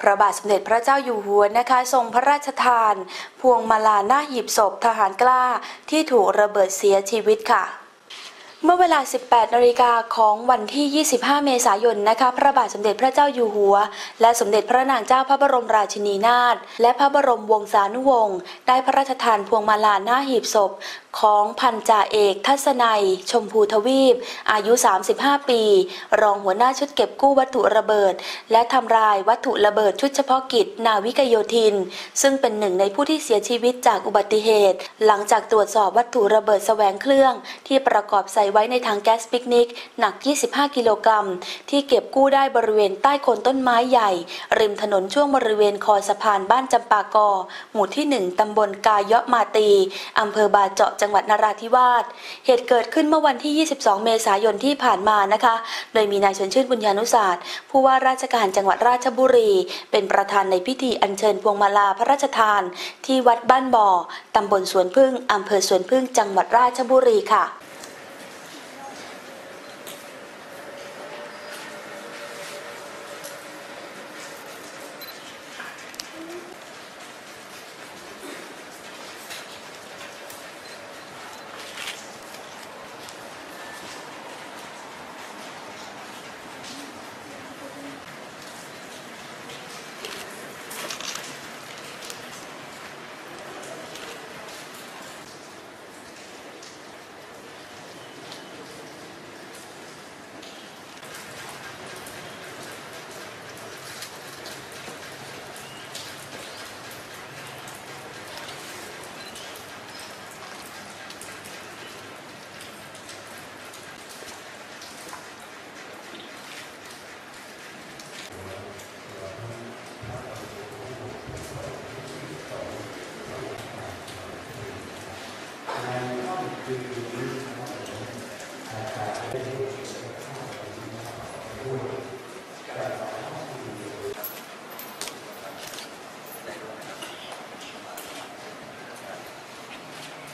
พระบาทสมเด็จพระเจ้าอยู่หัวนะคะทรงพระราชทาน พวงมาลาหน้าหีบศพทหารกล้าที่ถูกระเบิดเสียชีวิตค่ะ มื่อเวลา 18 นาฬิกาของวันที่ 25 เมษายน นะคะ พระบาทสมเด็จพระเจ้าอยู่หัว และสมเด็จพระนางเจ้าพระบรมราชินีนาถ และพระบรมวงศานุวงศ์ ได้พระราชทานพวงมาลาหน้าหีบศพ ของพันจ่าเอก ทัศนัย ชมพูทวีป อายุ 35 ปี รองหัวหน้าชุดเก็บกู้วัตถุระเบิด และทำลายวัตถุระเบิดชุดเฉพาะกิจ นาวิกโยธิน ซึ่งเป็นหนึ่งในผู้ที่เสียชีวิตจากอุบัติเหตุ หลังจากตรวจสอบวัตถุระเบิดแสวงเครื่องที่ประกอบใส่ไว้ในถังแก๊สปิกนิก หนัก 25 กิโลกรัม ที่เก็บกู้ได้บริเวณใต้โคนต้นไม้ใหญ่ ริมถนนช่วงบริเวณคอสะพานบ้านจำปากอ หมู่ที่ 1 ตำบลกายะมาตีอำเภอบาเจาะจังหวัดนราธิวาส เหตุเกิดขึ้นเมื่อวันที่ 22 เมษายนที่ผ่านมานะคะ โดยมีนายชนชื่นบุญญานุศาสตร์ ผู้ว่าราชการจังหวัดราชบุรี เป็นประธานในพิธีอัญเชิญพวงมาลาพระราชทาน ที่วัดบ้านบ่อ ตำบลสวนพึ่งอำเภอสวนพึ่งจังหวัดราชบุรีค่ะ